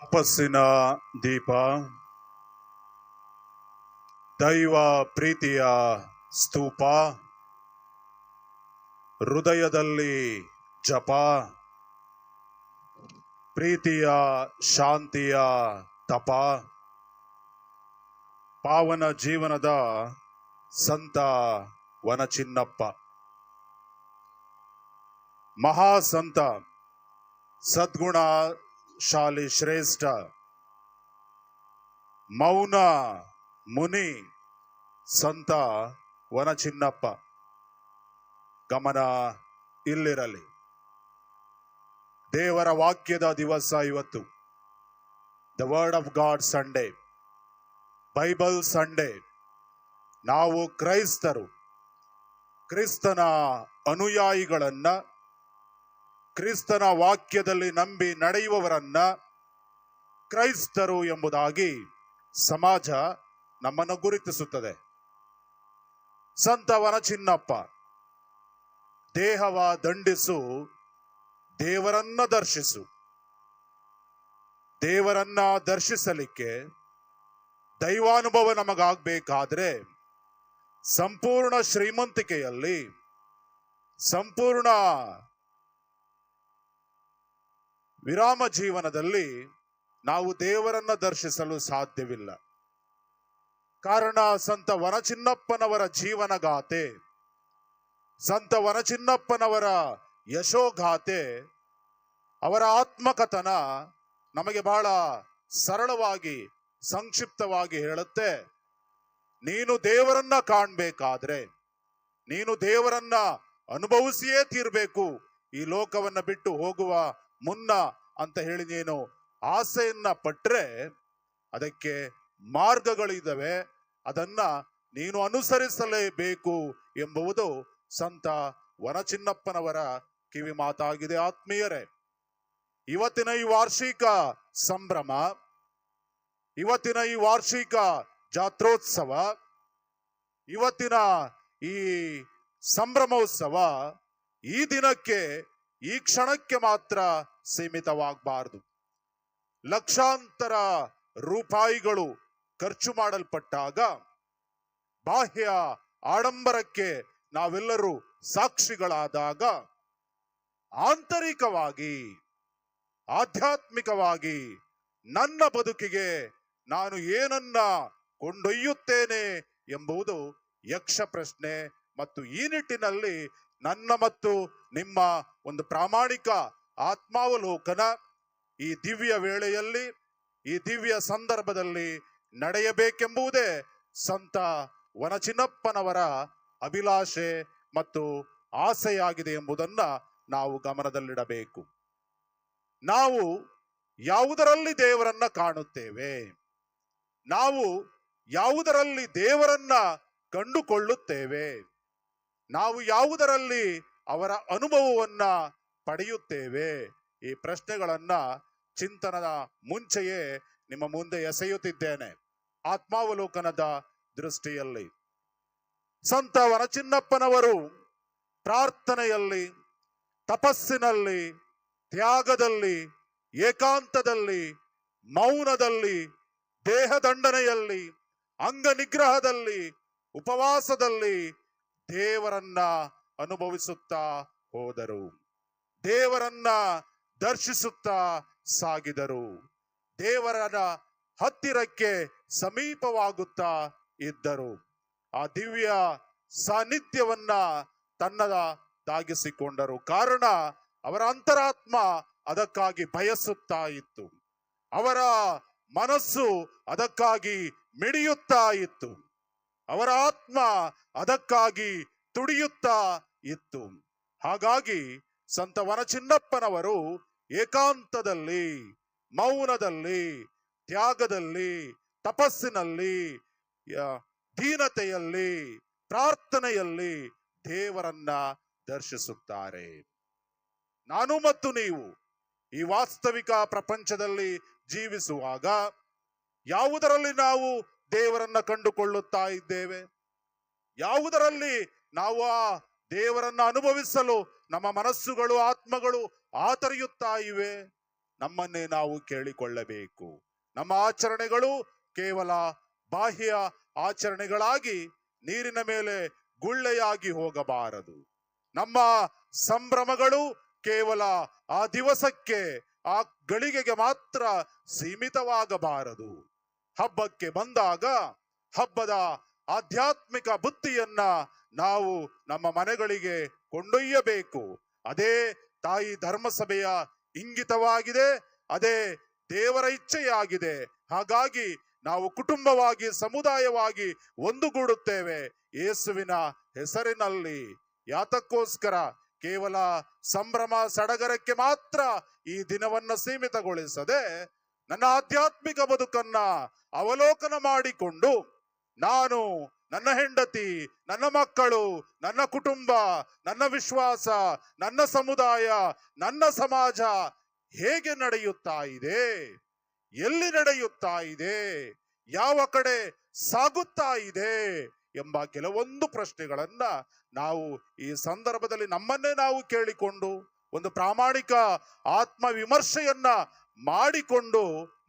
ತಪಸ್ಸಿನ ದೀಪ, ದೈವ ಪ್ರೀತಿಯ ಸ್ತೂಪ, ಹೃದಯದಲ್ಲಿ ಜಪ, ಪ್ರೀತಿಯ ಶಾಂತಿಯ ತಪ, ಪಾವನ ಜೀವನದ ಸಂತ ವನಚಿನ್ನಪ್ಪ. ಮಹಾಸಂತ, ಸದ್ಗುಣ ಶಾಲಿ ಶ್ರೇಷ್ಠ. ಮೌನ ಮುನಿ ಸಂತ ವನಚಿನ್ನಪ್ಪ. ಗಮನ ಇಲ್ಲಿರಲಿ. ದೇವರ ವಾಕ್ಯದ ದಿವಸ ಇವತ್ತು. The word of God Sunday Bible Sunday ನಾವು ಕ್ರೈಸ್ತರು. ಕ್ರಿಸ್ತನ ಅನುಯಾಯಿಗಳನ್ನ ಕ್ರಿಸ್ತನ ವಾಕ್ಯದಲ್ಲಿ ನಂಬಿ ನಡೆಯುವವರನ್ನ ಕ್ರೈಸ್ತರು ಎಂಬುದಾಗಿ ಸಮಾಜ ನಮ್ಮನ್ನು ಗುರುತಿಸುತ್ತದೆ. ಸಂತ ವನಚಿನ್ನಪ್ಪ ದೇಹವ ದಂಡಿಸು, ದೇವರನ್ನ ದರ್ಶಿಸು. ದೇವರನ್ನ ದರ್ಶಿಸಲಿಕ್ಕೆ ದೈವಾನುಭವ ನಮಗಾಗಬೇಕಾದ್ರೆ ಸಂಪೂರ್ಣ ಶ್ರೀಮಂತಿಕೆಯಲ್ಲಿ, ಸಂಪೂರ್ಣ ವಿರಾಮ ಜೀವನದಲ್ಲಿ ನಾವು ದೇವರನ್ನ ದರ್ಶಿಸಲು ಸಾಧ್ಯವಿಲ್ಲ. ಕಾರಣ ಸಂತ ವನಚಿನ್ನಪ್ಪನವರ ಜೀವನಗಾತೆ ಸಂತ ವನಚಿನ್ನಪ್ಪನವರ ಯಶೋಗಾತೆ ಅವರ ಆತ್ಮಕಥನ ನಮಗೆ ಬಹಳ ಸರಳವಾಗಿ, ಸಂಕ್ಷಿಪ್ತವಾಗಿ ಹೇಳುತ್ತೆ. ನೀನು ದೇವರನ್ನ ಕಾಣ್ಬೇಕಾದ್ರೆ, ನೀನು ದೇವರನ್ನ ಅನುಭವಿಸಿಯೇ ತೀರ್ಬೇಕು. ಈ ಲೋಕವನ್ನ ಬಿಟ್ಟು ಹೋಗುವ ಮುನ್ನ ಅಂತ ಹೇಳಿ ನೀನು ಆಸೆಯನ್ನ ಪಟ್ರೆ ಅದಕ್ಕೆ ಮಾರ್ಗಗಳಿದ್ದಾವೆ ಅದನ್ನ ನೀನು ಅನುಸರಿಸಲೇಬೇಕು ಎಂಬುವುದು ಸಂತ ವನಚಿನ್ನಪ್ಪನವರ ಕಿವಿ ಮಾತಾಗಿದೆ ಆತ್ಮೀಯರೇ. ಇವತ್ತಿನ ಈ ವಾರ್ಷಿಕ ಸಂಭ್ರಮ, ಇವತ್ತಿನ ಈ ವಾರ್ಷಿಕ ಜಾತ್ರೋತ್ಸವ, ಇವತ್ತಿನ ಈ ಸಂಭ್ರಮೋತ್ಸವ ಈ ದಿನಕ್ಕೆ ಈ ಕ್ಷಣಕ್ಕೆ ಮಾತ್ರ ಸೀಮಿತವಾಗಬಾರದು. ಲಕ್ಷಾಂತರ ರೂಪಾಯಿಗಳು ಖರ್ಚು ಮಾಡಲ್ಪಟ್ಟಾಗ ಬಾಹ್ಯ ಆಡಂಬರಕ್ಕೆ ನಾವೆಲ್ಲರೂ ಸಾಕ್ಷಿಗಳಾದಾಗ ಆಂತರಿಕವಾಗಿ, ಆಧ್ಯಾತ್ಮಿಕವಾಗಿ ನನ್ನ ಬದುಕಿಗೆ ನಾನು ಏನನ್ನ ಕೊಂಡೊಯ್ಯುತ್ತೇನೆ ಎಂಬುದು ಯಕ್ಷ ಪ್ರಶ್ನೆ ಮತ್ತು ಈ ನಿಟ್ಟಿನಲ್ಲಿ ನನ್ನ ಮತ್ತು ನಿಮ್ಮ ಒಂದು ಪ್ರಾಮಾಣಿಕ ಆತ್ಮಾವಲೋಕನ ಈ ದಿವ್ಯ ವೇಳೆಯಲ್ಲಿ, ಈ ದಿವ್ಯ ಸಂದರ್ಭದಲ್ಲಿ ನಡೆಯಬೇಕೆಂಬುದೇ ಸಂತ ವನಚಿನ್ನಪ್ಪನವರ ಅಭಿಲಾಷೆ ಮತ್ತು ಆಸೆಯಾಗಿದೆ ಎಂಬುದನ್ನ ನಾವು ಗಮನದಲ್ಲಿಡಬೇಕು. ನಾವು ಯಾವುದರಲ್ಲಿ ದೇವರನ್ನ ಕಾಣುತ್ತೇವೆ? ನಾವು ಯಾವುದರಲ್ಲಿ ದೇವರನ್ನ ಕಂಡುಕೊಳ್ಳುತ್ತೇವೆ? ನಾವು ಯಾವುದರಲ್ಲಿ ಅವರ ಅನುಭವವನ್ನ ಪಡೆಯುತ್ತೇವೆ? ಈ ಪ್ರಶ್ನೆಗಳನ್ನ ಚಿಂತನದ ಮುಂಚೆಯೇ ನಿಮ್ಮ ಮುಂದೆ ಎಸೆಯುತ್ತಿದ್ದೇನೆ. ಆತ್ಮಾವಲೋಕನದ ದೃಷ್ಟಿಯಲ್ಲಿ. ಸಂತ ವನಚಿನ್ನಪ್ಪನವರು ಪ್ರಾರ್ಥನೆಯಲ್ಲಿ, ತಪಸ್ಸಿನಲ್ಲಿ, ತ್ಯಾಗದಲ್ಲಿ, ಏಕಾಂತದಲ್ಲಿ, ಮೌನದಲ್ಲಿ, ದೇಹದಂಡನೆಯಲ್ಲಿ ಅಂಗ ನಿಗ್ರಹದಲ್ಲಿ ಉಪವಾಸದಲ್ಲಿ ದೇವರನ್ನ ಅನುಭವಿಸುತ್ತಾ ಹೋದರು. ದೇವರನ್ನ ದರ್ಶಿಸುತ್ತಾ ಸಾಗಿದರು. ದೇವರ ಹತ್ತಿರಕ್ಕೆ ಸಮೀಪವಾಗುತ್ತಾ ಇದ್ದರು. ಆ ದಿವ್ಯ ಸಾನ್ನಿಧ್ಯವನ್ನ ತನ್ನದಾಗಿಸಿಕೊಂಡರು ಕಾರಣ ಅವರ ಅಂತರಾತ್ಮ ಅದಕ್ಕಾಗಿ ಬಯಸುತ್ತಾ ಇತ್ತು. ಅವರ ಮನಸ್ಸು ಅದಕ್ಕಾಗಿ ಮಿಡಿಯುತ್ತಾ ಇತ್ತು. ಅವರ ಆತ್ಮ ಅದಕ್ಕಾಗಿ ತುಡಿಯುತ್ತಾ ಇತ್ತು. ಹಾಗಾಗಿ ಸಂತ ವನಚಿನ್ನಪ್ಪನವರು ಏಕಾಂತದಲ್ಲಿ, ಮೌನದಲ್ಲಿ, ತ್ಯಾಗದಲ್ಲಿ, ತಪಸ್ಸಿನಲ್ಲಿ ದೀನತೆಯಲ್ಲಿ, ಪ್ರಾರ್ಥನೆಯಲ್ಲಿ ದೇವರನ್ನ ದರ್ಶಿಸುತ್ತಾರೆ. ನಾನು ಮತ್ತು ನೀವು ಈ ವಾಸ್ತವಿಕ ಪ್ರಪಂಚದಲ್ಲಿ ಜೀವಿಸುವಾಗ ಯಾವುದರಲ್ಲಿ ನಾವು ದೇವರನ್ನ ಕಂಡುಕೊಳ್ಳುತ್ತಾ ಇದ್ದೇವೆ. ಯಾವುದರಲ್ಲಿ ನಾವು ಆ ದೇವರನ್ನ ಅನುಭವಿಸಲು ನಮ್ಮ ಮನಸ್ಸುಗಳು, ಆತ್ಮಗಳು ಆತರಿಯುತ್ತಾ ಇವೆ? ನಮ್ಮನ್ನೇ ನಾವು ಕೇಳಿಕೊಳ್ಳಬೇಕು. ನಮ್ಮ ಆಚರಣೆಗಳು ಕೇವಲ ಬಾಹ್ಯ ಆಚರಣೆಗಳಾಗಿ ನೀರಿನ ಮೇಲೆ ಗುಳ್ಳೆಯಾಗಿ ಹೋಗಬಾರದು. ನಮ್ಮ ಸಂಭ್ರಮಗಳು ಕೇವಲ ಆ ದಿವಸಕ್ಕೆ, ಆ ಗಳಿಗೆಗೆ ಮಾತ್ರ ಸೀಮಿತವಾಗಬಾರದು. ಹಬ್ಬಕ್ಕೆ ಬಂದಾಗ ಹಬ್ಬದ ಆಧ್ಯಾತ್ಮಿಕ ಬುತ್ತಿಯನ್ನ ನಾವು ನಮ್ಮ ಮನೆಗಳಿಗೆ ಕೊಂಡೊಯ್ಯಬೇಕು. ಅದೇ ತಾಯಿ ಧರ್ಮಸಭೆಯ ಇಂಗಿತವಾಗಿದೆ, ಅದೇ ದೇವರ ಇಚ್ಛೆಯಾಗಿದೆ. ಹಾಗಾಗಿ ನಾವು ಕುಟುಂಬವಾಗಿ, ಸಮುದಾಯವಾಗಿ ಒಂದುಗೂಡುತ್ತೇವೆ. ಯೇಸುವಿನ ಹೆಸರಿನಲ್ಲಿ. ಯಾತಕ್ಕೋಸ್ಕರ ಕೇವಲ ಸಂಭ್ರಮ, ಸಡಗರಕ್ಕೆ ಮಾತ್ರ ಈ ದಿನವನ್ನ ಸೀಮಿತಗೊಳಿಸದೆ ನನ್ನ ಆಧ್ಯಾತ್ಮಿಕ ಬದುಕನ್ನ ಅವಲೋಕನ ಮಾಡಿಕೊಂಡು ನಾನು ನನ್ನ ಹೆಂಡತಿ, ನನ್ನ ಮಕ್ಕಳು, ನನ್ನ ಕುಟುಂಬ, ನನ್ನ ವಿಶ್ವಾಸ, ನನ್ನ ಸಮುದಾಯ, ನನ್ನ ಸಮಾಜ ಹೇಗೆ ನಡೆಯುತ್ತಾ ಇದೆ? ಎಲ್ಲಿ ನಡೆಯುತ್ತಾ ಇದೆ? ಯಾವ ಕಡೆ ಸಾಗುತ್ತಾ ಇದೆ? ಎಂಬ ಕೆಲವೊಂದು ಪ್ರಶ್ನೆಗಳನ್ನ ನಾವು ಈ ಸಂದರ್ಭದಲ್ಲಿ ನಮ್ಮನ್ನೇ ನಾವು ಕೇಳಿಕೊಂಡು ಒಂದು ಪ್ರಾಮಾಣಿಕ ಆತ್ಮ ವಿಮರ್ಶೆಯನ್ನ ಮಾಡಿಕೊಂಡು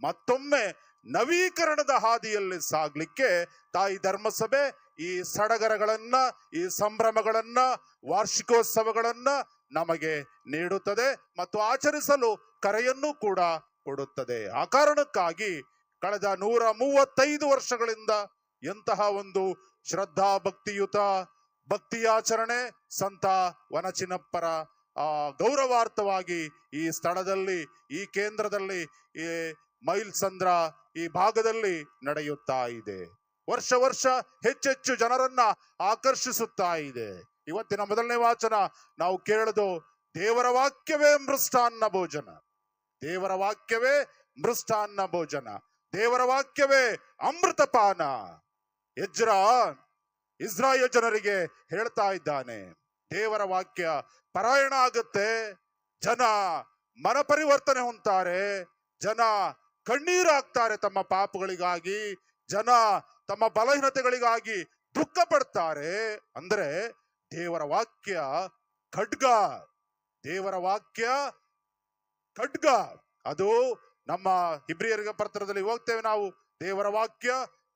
ಮತ್ತೊಮ್ಮೆ ನವೀಕರಣದ ಹಾದಿಯಲ್ಲಿ ಸಾಗ್ಲಿಕ್ಕೆ ತಾಯಿ ಧರ್ಮಸಭೆ ಈ ಸಡಗರಗಳನ್ನ, ಈ ಸಂಭ್ರಮಗಳನ್ನ, ವಾರ್ಷಿಕೋತ್ಸವಗಳನ್ನ ನಮಗೆ ನೀಡುತ್ತದೆ ಮತ್ತು ಆಚರಿಸಲು ಕರೆಯನ್ನು ಕೂಡ ಕೊಡುತ್ತದೆ. ಆ ಕಾರಣಕ್ಕಾಗಿ ಕಳೆದ ನೂರ ಮೂವತ್ತೈದು ವರ್ಷಗಳಿಂದ ಎಂತಹ ಒಂದು ಶ್ರದ್ಧಾ ಭಕ್ತಿಯುತ ಭಕ್ತಿಯಾಚರಣೆ ಸಂತ ವನಚಿನಪ್ಪರ ಆ, ಗೌರವಾರ್ಥವಾಗಿ ಈ ಸ್ಥಳದಲ್ಲಿ, ಈ ಕೇಂದ್ರದಲ್ಲಿ, ಈ ಮೈಲ್ ಸಂದ್ರ ಈ ಭಾಗದಲ್ಲಿ ನಡೆಯುತ್ತಾ ಇದೆ. ವರ್ಷ ವರ್ಷ ಹೆಚ್ಚೆಚ್ಚು ಜನರನ್ನ ಆಕರ್ಷಿಸುತ್ತಾ ಇದೆ. ಇವತ್ತಿನ ಮೊದಲನೇ ವಾಚನ ನಾವು ಕೇಳದು, ದೇವರ ವಾಕ್ಯವೇ ಮೃಷ್ಟಾನ್ನ ಭೋಜನ. ದೇವರ ವಾಕ್ಯವೇ ಮೃಷ್ಟಾನ್ನ ಭೋಜನ. ದೇವರ ವಾಕ್ಯವೇ ಅಮೃತಪಾನ. ಎಜ್ರ, ಇಸ್ರಾಯೇಲ್ ಜನರಿಗೆ ಹೇಳ್ತಾ ಇದ್ದಾನೆ. ದೇವರ ವಾಕ್ಯ ಪರಾಯಣ ಆಗುತ್ತೆ. ಜನ ಮನ ಪರಿವರ್ತನೆ ಹೊಂತಾರೆ ಜನ ಕಣ್ಣೀರಾಗ್ತಾರೆ ತಮ್ಮ ಪಾಪಗಳಿಗಾಗಿ. ಜನ ತಮ್ಮ ಬಲಹೀನತೆಗಳಿಗಾಗಿ ದುಃಖ ಪಡ್ತಾರೆ ಅಂದ್ರೆ ದೇವರ ವಾಕ್ಯ ಖಡ್ಗ. ದೇವರ ವಾಕ್ಯ ಖಡ್ಗ. ಅದು ನಮ್ಮ ಹಿಬ್ರಿಯರಿಗೆ ಪತ್ರದಲ್ಲಿ ಹೋಗ್ತೇವೆ ನಾವು. ದೇವರ ವಾಕ್ಯ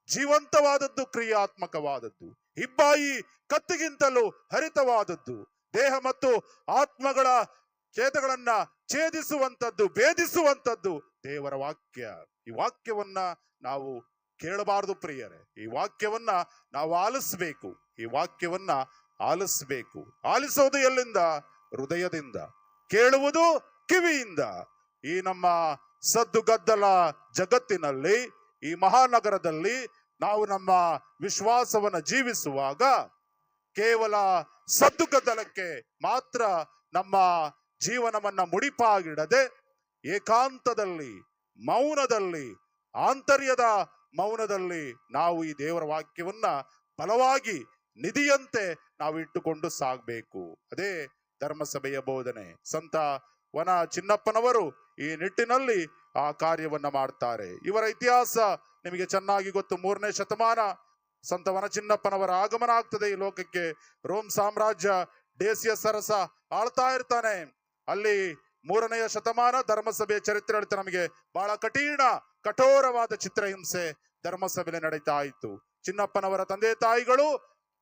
ಜೀವಂತವಾದದ್ದು, ಕ್ರಿಯಾತ್ಮಕವಾದದ್ದು. ಹಿಬ್ಬಾಯಿ ಕತ್ತಿಗಿಂತಲೂ ಹರಿತವಾದದ್ದು. ದೇಹ ಮತ್ತು ಆತ್ಮಗಳ ಛೇದಗಳನ್ನ ಛೇದಿಸುವಂತದ್ದು ಭೇದಿಸುವಂತದ್ದು ದೇವರ ವಾಕ್ಯ. ಈ ವಾಕ್ಯವನ್ನ ನಾವು ಕೇಳಬಾರದು ಪ್ರಿಯರೇ. ಈ ವಾಕ್ಯವನ್ನ ನಾವು ಆಲಿಸ್ಬೇಕು. ಈ ವಾಕ್ಯವನ್ನ ಆಲಿಸ್ಬೇಕು. ಆಲಿಸೋದು ಎಲ್ಲಿಂದ? ಹೃದಯದಿಂದ. ಕೇಳುವುದು ಕಿವಿಯಿಂದ. ಈ ನಮ್ಮ ಸದ್ದುಗದ್ದಲ ಜಗತ್ತಿನಲ್ಲಿ, ಈ ಮಹಾನಗರದಲ್ಲಿ ನಾವು ನಮ್ಮ ವಿಶ್ವಾಸವನ್ನ ಜೀವಿಸುವಾಗ ಕೇವಲ ಸದ್ದು ಗದ್ದಲಕ್ಕೆ ಮಾತ್ರ ನಮ್ಮ ಜೀವನವನ್ನ ಮುಡಿಪಾಗಿಡದೆ ಏಕಾಂತದಲ್ಲಿ, ಮೌನದಲ್ಲಿ, ಆಂತರ್ಯದ ಮೌನದಲ್ಲಿ ನಾವು ಈ ದೇವರ ವಾಕ್ಯವನ್ನ ಬಲವಾಗಿ ನಿಧಿಯಂತೆ ನಾವು ಇಟ್ಟುಕೊಂಡು ಸಾಗಬೇಕು. ಅದೇ ಧರ್ಮಸಭೆಯ ಬೋಧನೆ. ಸಂತ ವನ ಚಿನ್ನಪ್ಪನವರು ಈ ನಿಟ್ಟಿನಲ್ಲಿ ಆ ಕಾರ್ಯವನ್ನ ಮಾಡ್ತಾರೆ. ಇವರ ಇತಿಹಾಸ ನಿಮಗೆ ಚೆನ್ನಾಗಿ ಗೊತ್ತು. ಮೂರನೇ ಶತಮಾನ ಸಂತ ವನಚಿನ್ನಪ್ಪನವರ ಆಗಮನ ಆಗ್ತದೆ ಈ ಲೋಕಕ್ಕೆ. ರೋಮ್ ಸಾಮ್ರಾಜ್ಯ ಡೇಸಿಯ ಸರಸ ಆಳ್ತಾ ಇರ್ತಾನೆ. ಅಲ್ಲಿ ಮೂರನೆಯ ಶತಮಾನ ಧರ್ಮಸಭೆಯ ಚರಿತ್ರೆ ಹೇಳ್ತಾ ನಮಗೆ. ಬಹಳ ಕಠಿಣ, ಕಠೋರವಾದ ಚಿತ್ರಹಿಂಸೆ ಧರ್ಮಸಭೆಯಲ್ಲಿ ನಡೀತಾ ಇತ್ತು. ಚಿನ್ನಪ್ಪನವರ ತಂದೆ ತಾಯಿಗಳು,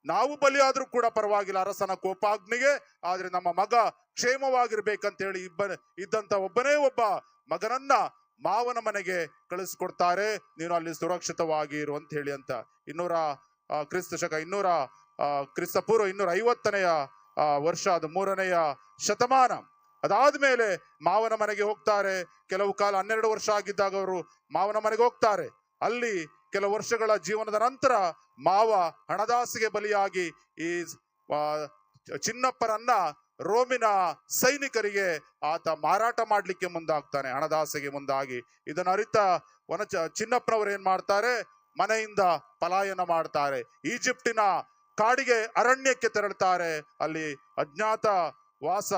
ನಾವು ಬಲಿಯಾದ್ರೂ ಕೂಡ ಪರವಾಗಿಲ್ಲ. ಅರಸನ ಕೋಪಾಗ್ನಿಗೆ, ಆದ್ರೆ ನಮ್ಮ ಮಗ ಕ್ಷೇಮವಾಗಿರ್ಬೇಕಂತ ಹೇಳಿ ಇಬ್ಬ, ಇದ್ದಂತ ಒಬ್ಬನೇ ಒಬ್ಬ ಮಗನನ್ನ ಮಾವನ ಮನೆಗೆ ಕಳಿಸ್ಕೊಡ್ತಾರೆ. ನೀನು ಅಲ್ಲಿ ಸುರಕ್ಷಿತವಾಗಿ ಇರು ಅಂತ ಹೇಳಿ ಅಂತ. ಇನ್ನೂರ ಕ್ರಿಸ್ತ ಶಕ, ಇನ್ನೂರ ಕ್ರಿಸ್ತ ಪೂರ್ವ ಇನ್ನೂರ ಐವತ್ತನೆಯ ವರ್ಷ, ಅದು ಮೂರನೆಯ ಶತಮಾನ. ಅದಾದ್ಮೇಲೆ ಮಾವನ ಮನೆಗೆ ಹೋಗ್ತಾರೆ. ಕೆಲವು ಕಾಲ ಹನ್ನೆರಡು ವರ್ಷ ಆಗಿದ್ದಾಗ ಅವರು ಮಾವನ ಮನೆಗೆ ಹೋಗ್ತಾರೆ. ಅಲ್ಲಿ ಕೆಲವು ವರ್ಷಗಳ ಜೀವನದ ನಂತರ ಮಾವ ಹಣದಾಸಿಗೆ ಬಲಿಯಾಗಿ ಈ ಚಿನ್ನಪ್ಪರನ್ನ ರೋಮಿನ ಸೈನಿಕರಿಗೆ ಆತ ಮಾರಾಟ ಮಾಡ್ಲಿಕ್ಕೆ ಮುಂದಾಗ್ತಾನೆ, ಹಣದಾಸೆಗೆ ಮುಂದಾಗಿ. ಇದನ್ನ ಅರಿತ ವನಚ, ಚಿನ್ನಪ್ಪನವರು ಏನ್ ಮಾಡ್ತಾರೆ? ಮನೆಯಿಂದ ಪಲಾಯನ ಮಾಡ್ತಾರೆ. ಈಜಿಪ್ಟಿನ ಕಾಡಿಗೆ ಅರಣ್ಯಕ್ಕೆ ತೆರಳುತ್ತಾರೆ ಅಲ್ಲಿ ಅಜ್ಞಾತ ವಾಸ,